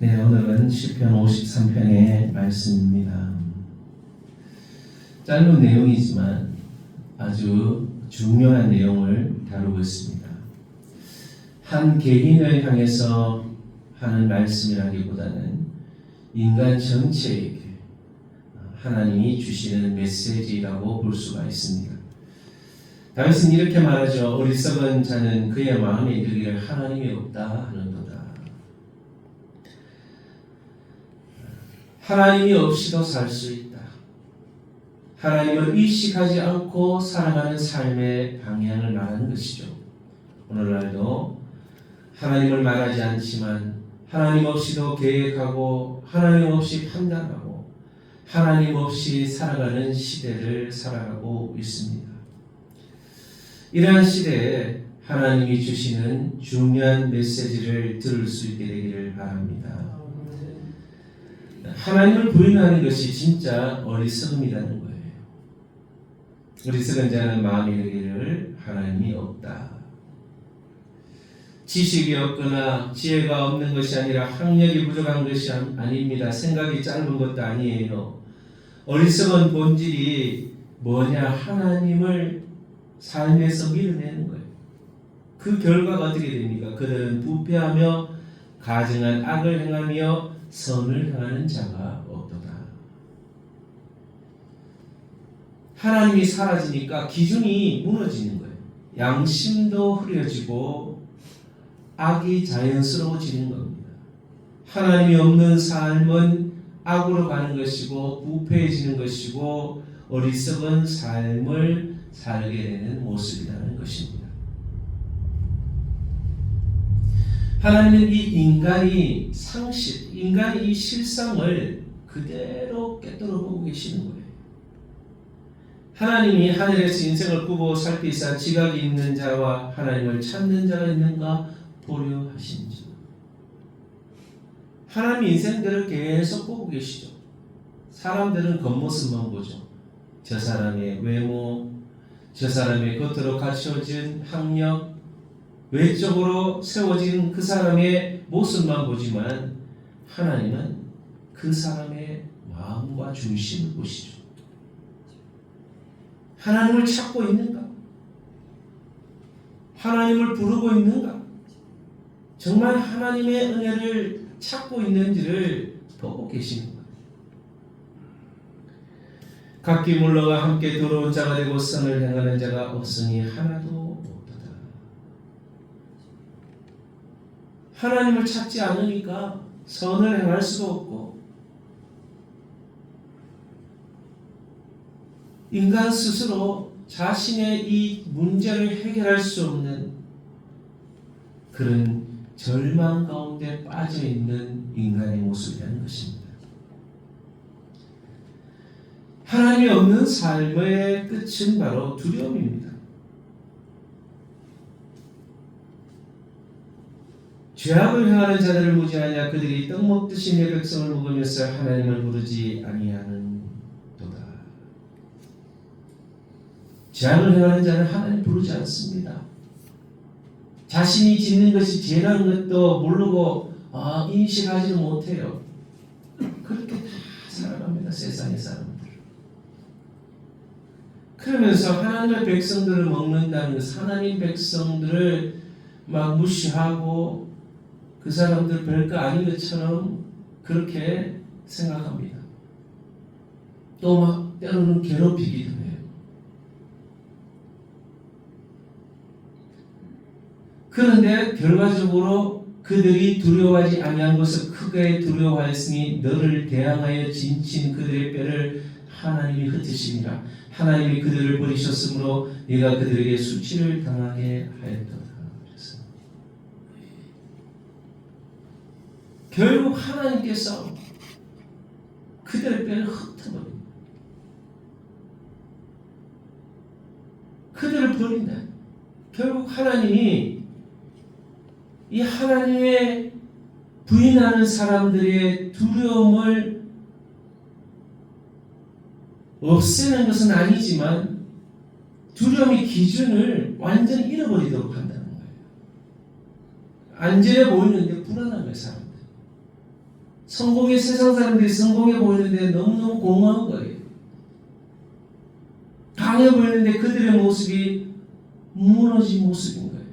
네, 오늘은 시편 53편의 말씀입니다. 짧은 내용이지만 아주 중요한 내용을 다루고 있습니다. 한 개인을 향해서 하는 말씀이라기보다는 인간 전체에게 하나님이 주시는 메시지라고 볼 수가 있습니다. 다윗은 이렇게 말하죠. 어리석은 자는 그의 마음에 이르기를 하나님이 없다 하는도다. 하나님이 없이도 살 수 있다. 하나님을 의식하지 않고 살아가는 삶의 방향을 말하는 것이죠. 오늘날도 하나님을 말하지 않지만 하나님 없이도 계획하고 하나님 없이 판단하고 하나님 없이 살아가는 시대를 살아가고 있습니다. 이러한 시대에 하나님이 주시는 중요한 메시지를 들을 수 있게 되기를 바랍니다. 하나님을 부인하는 것이 진짜 어리석음이라는 거예요. 어리석은 자는 마음에 이르기를 하나님이 없다. 지식이 없거나 지혜가 없는 것이 아니라 학력이 부족한 것이 아닙니다. 생각이 짧은 것도 아니에요. 어리석은 본질이 뭐냐? 하나님을 삶에서 밀어내는 거예요. 그 결과가 어떻게 됩니까? 그들은 부패하며 가증한 악을 행하며 선을 행하는 자가 없도다. 하나님이 사라지니까 기준이 무너지는 거예요. 양심도 흐려지고 악이 자연스러워지는 겁니다. 하나님이 없는 삶은 악으로 가는 것이고 부패해지는 것이고 어리석은 삶을 살게 되는 모습이라는 것입니다. 하나님은 이 인간이 상실, 인간이 이 실상을 그대로 깨뜨려 보고 계시는 거예요. 하나님이 하늘에서 인생을 꾸고 살피사 지각이 있는 자와 하나님을 찾는 자가 있는가 보려 하신지. 하나님 인생들을 계속 보고 계시죠. 사람들은 겉모습만 보죠. 저 사람의 외모, 저 사람의 겉으로 갖춰진 학력, 외적으로 세워진 그 사람의 모습만 보지만 하나님은 그 사람의 마음과 중심을 보시죠. 하나님을 찾고 있는가? 하나님을 부르고 있는가? 정말 하나님의 은혜를 찾고 있는지를 보고 거예요. 각기 물러가 함께 들어온 자가 되고 선을 행하는 자가 없으니 하나도 없도다. 하나님을 찾지 않으니까 선을 행할 수도 없고 인간 스스로 자신의 이 문제를 해결할 수 없는 그런 절망 가운데 빠져 있는 인간의 모습이라는 것입니다. 하나님이 없는 삶의 끝은 바로 두려움입니다. 죄악을 행하는 자들을 무지하냐 그들이 떡 먹듯이 내 백성을 먹으면서 하나님을 부르지 아니하는 도다. 죄악을 행하는 자는 하나님 부르지 않습니다. 자신이 짓는 것이 죄라는 것도 모르고 아, 인식하지는 못해요. 그렇게 다 살아갑니다. 세상의 사람들. 그러면서 하나님의 백성들을 먹는다는 것, 하나님 백성들을 막 무시하고 그 사람들 별거 아닌 것처럼 그렇게 생각합니다. 또 막 때로는 괴롭히기도 해요. 그런데 결과적으로 그들이 두려워하지 아니한 것을 크게 두려워하였으니 너를 대항하여 진친 그들의 뼈를 하나님이 흩으시니라 하나님이 그들을 버리셨으므로 네가 그들에게 수치를 당하게 하였다. 결국 하나님께서 그들의 뼈를 흩어버립니다. 그들을 버린다. 결국 하나님이 이 하나님의 부인하는 사람들의 두려움을 없애는 것은 아니지만 두려움의 기준을 완전히 잃어버리도록 한다는 거예요. 안전해 보이는데 불안한 거예요, 사람. 성공이 세상 사람들이 성공해 보이는데 너무너무 공허한 거예요. 강해 보이는데 그들의 모습이 무너진 모습인 거예요.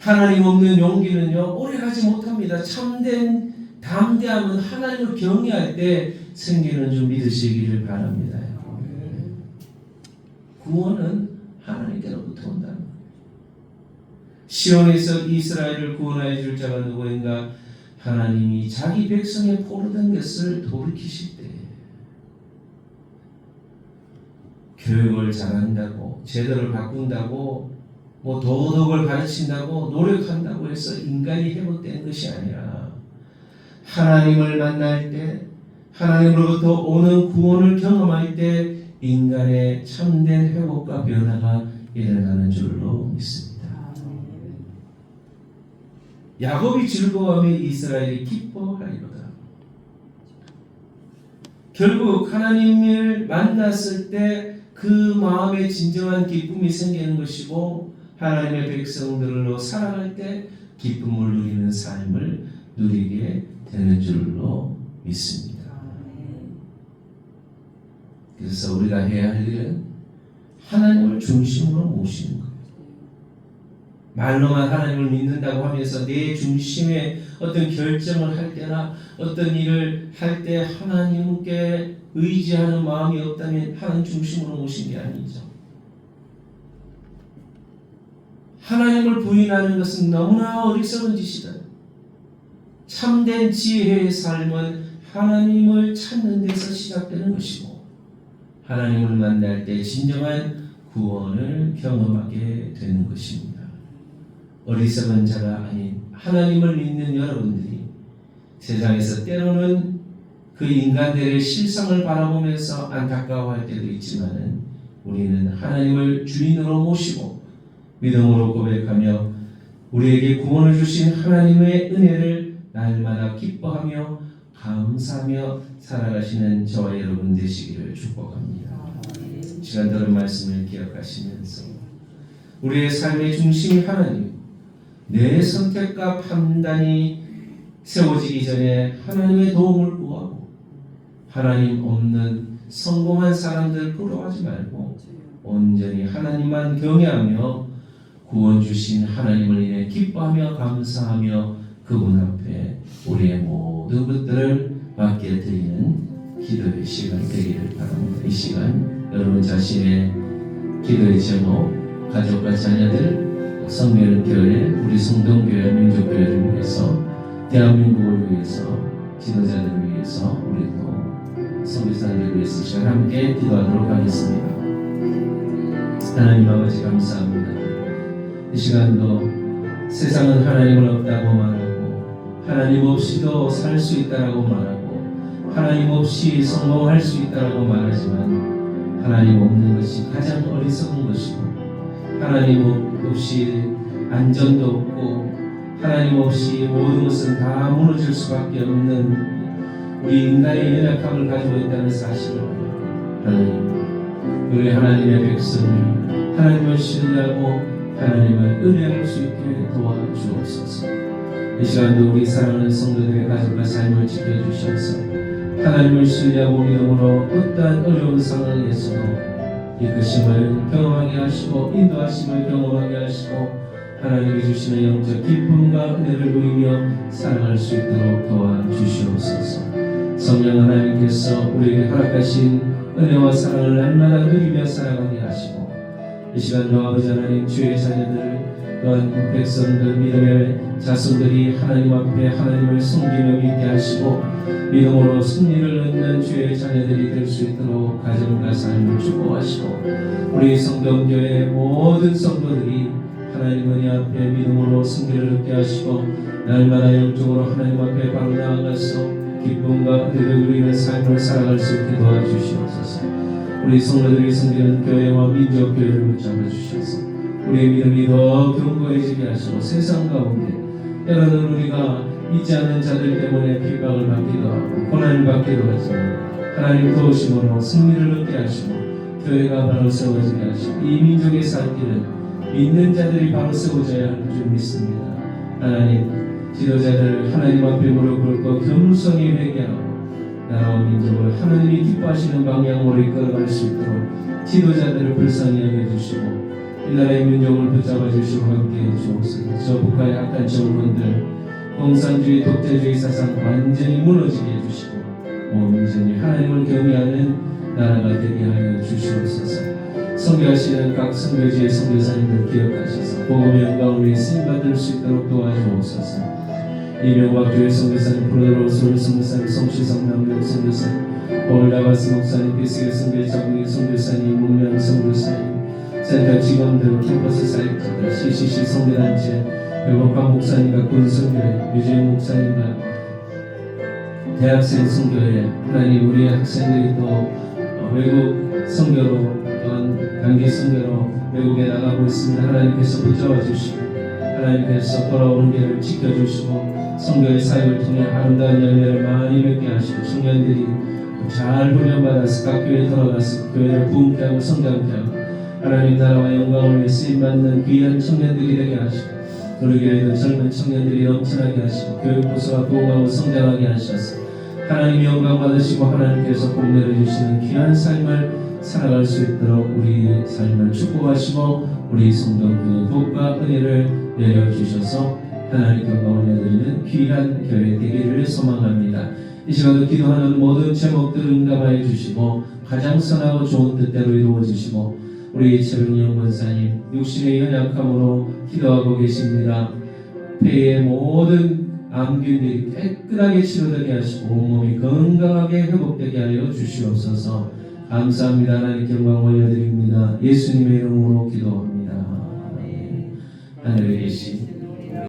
하나님 없는 용기는요 오래가지 못합니다. 참된 담대함은 하나님을 경외할 때 생기는 줄 믿으시기를 바랍니다. 구원은 하나님께로부터 온다는 거예요. 시온에서 이스라엘을 구원하여 줄 자가 누구인가? 하나님이 자기 백성의 포로된 것을 돌이키실 때 교육을 잘한다고 제도를 바꾼다고 뭐 도덕을 가르친다고 노력한다고 해서 인간이 회복된 것이 아니라 하나님을 만날 때 하나님으로부터 오는 구원을 경험할 때 인간의 참된 회복과 변화가 일어나는 줄로 믿습니다. 야곱이 즐거워하며 이스라엘이 기뻐하리로다. 결국 하나님을 만났을 때 그 마음에 진정한 기쁨이 생기는 것이고 하나님의 백성들로 살아갈 때 기쁨을 누리는 삶을 누리게 되는 줄로 믿습니다. 그래서 우리가 해야 할 일은 하나님을 중심으로 모시는 거예요. 말로만 하나님을 믿는다고 하면서 내 중심에 어떤 결정을 할 때나 어떤 일을 할 때 하나님께 의지하는 마음이 없다면 하나님 중심으로 모신 게 아니죠. 하나님을 부인하는 것은 너무나 어리석은 짓이다. 참된 지혜의 삶은 하나님을 찾는 데서 시작되는 것이고 하나님을 만날 때 진정한 구원을 경험하게 되는 것입니다. 어리석은 자가 아닌 하나님을 믿는 여러분들이 세상에서 때로는 그 인간들의 실상을 바라보면서 안타까워할 때도 있지만은 우리는 하나님을 주인으로 모시고 믿음으로 고백하며 우리에게 구원을 주신 하나님의 은혜를 날마다 기뻐하며 감사하며 살아가시는 저와 여러분 되시기를 축복합니다. 시간 들은 말씀을 기억하시면서 우리의 삶의 중심이 하나님, 내 선택과 판단이 세워지기 전에 하나님의 도움을 구하고 하나님 없는 성공한 사람들 부러워하지 말고 온전히 하나님만 경외하며 구원 주신 하나님을 인해 기뻐하며 감사하며 그분 앞에 우리의 모든 것들을 맡겨드리는 기도의 시간 되기를 바랍니다. 이 시간 여러분 자신의 기도의 제목, 가족과 자녀들, 성결교회, 우리 성동교회, 민족교회를 위해서 대한민국을 위해서 지도자들을 위해서 우리도 성교사들을 위해서 이 시간 함께 기도하도록 하겠습니다. 하나님 아버지 감사합니다. 이 시간도 세상은 하나님을 없다고 말하고 하나님 없이도 살 수 있다라고 말하고 하나님 없이 성공할 수 있다라고 말하지만 하나님 없는 것이 가장 어리석은 것이고 하나님 없이 안전도 없고 하나님 없이 모든 것은 다 무너질 수밖에 없는 우리 인간의 연약함을 가지고 있다는 사실을 하나님 우리 하나님의 백성이 하나님을 신뢰하고 하나님을 은혜할 수 있게 도와주옵소서. 이 시간도 우리 사랑하는 성도들의 가족과 삶을 지켜주셔서 하나님을 신뢰하고 믿음으로 어떠한 어려운 상황에서도 이끄심을 경험하게 하시고 인도하심을 경험하게 하시고 하나님이 주시는 영적 기쁨과 은혜를 누리며 살아갈 수 있도록 도와주시옵소서. 성령 하나님께서 우리에게 허락하신 은혜와 사랑을 날마다 누리며 살아가게 하시고 이 시간도 아버지 하나님 주의 자녀들 또한 백성들 믿음의 자손들이 하나님 앞에 하나님을 섬기며 믿게 하시고 믿음으로 승리를 얻는 주의 자녀들이 될 수 있도록 가정과 삶을 축복하시고 우리 성도교회 모든 성도들이 하나님 은혜 앞에 믿음으로 승리를 얻게 하시고 날마다 영적으로 하나님 앞에 바로 나아가서 기쁨과 은혜를 누리는 삶을 살아갈 수 있게 도와주시옵소서. 우리 성도들이 섬기는 교회와 민족 교회를 붙잡아 주셔서 우리의 믿음이 더 견고해지게 하시고 세상 가운데 때로는 우리가 믿지 않는 자들 때문에 핍박을 받기도 하고 고난을 받기도 하지만 하나님 도우심으로 승리를 얻게 하시고 교회가 바로 세워지게 하시고 이 민족의 살 길은 믿는 자들이 바로 세워져야 하는 줄 믿습니다. 하나님 지도자들 하나님 앞에 무릎 꿇고 겸손히 회개하고 나라와 민족을 하나님이 기뻐하시는 방향으로 이끌어갈 수 있도록 지도자들을 불쌍히 여겨주시고 이 나라의 민족을 붙잡아 주시고 함께 해 주옵소서. 저 북한의 악한 정권들 공산주의 독재주의 사상 완전히 무너지게 해주시고 온전히 하나님을 경외하는 나라가 되게 하여 주시옵소서. 성교하시는 각 성교지의 성교사님들 기억하셔서 복음의 영광을 위해 쓰임 받을 수 있도록 도와주옵소서. 이명박 교회 성교사님 프로드로 서울 성교사님 성시 성 남명 성교사님 볼다바스 목사님 비스의 성교 장로의 성교사님 문명 성교사님 센터 직원들 캠퍼스 사역자들 CCC 성교단체 외국관 목사님과 군성교회 유재인 목사님과 대학생 성교회 하나님 우리 학생들이 또 어, 외국 성교로 또한 단기 성교로 외국에 나가고 있습니다. 하나님께서 붙잡아 주시고 하나님께서 돌아오는 길을 지켜주시고 성교의 사역을 통해 아름다운 열매를 많이 맺게 하시고 청년들이 잘 훈련받아서 각 교회에 돌아가서 교회를 부흥케 하고 성장케 하고 하나님 나라와 영광을 위해 쓰임받는 귀한 청년들이 되게 하시고 교회도 젊은 청년들이 넘쳐나게 하시고 교육부서가 부흥하고 성장하게 하셔서 하나님 영광 받으시고 하나님께서 복 내려주시는 귀한 삶을 살아갈 수 있도록 우리의 삶을 축복하시고 우리 성도교회 복과 은혜를 내려주셔서 하나님 영광을 내드리는 귀한 교회 되기를 소망합니다. 이 시간도 기도하는 모든 제목들 응답하여 주시고 가장 선하고 좋은 뜻대로 이루어 주시고 우리 최병영 권사님 육신의 연약함으로 기도하고 계십니다. 폐의 모든 암균들이 깨끗하게 치료되게 하시고 온몸이 건강하게 회복되게 하여 주시옵소서 감사합니다 하나님 영광 올려드립니다 예수님의 이름으로 기도합니다. 하늘에 계신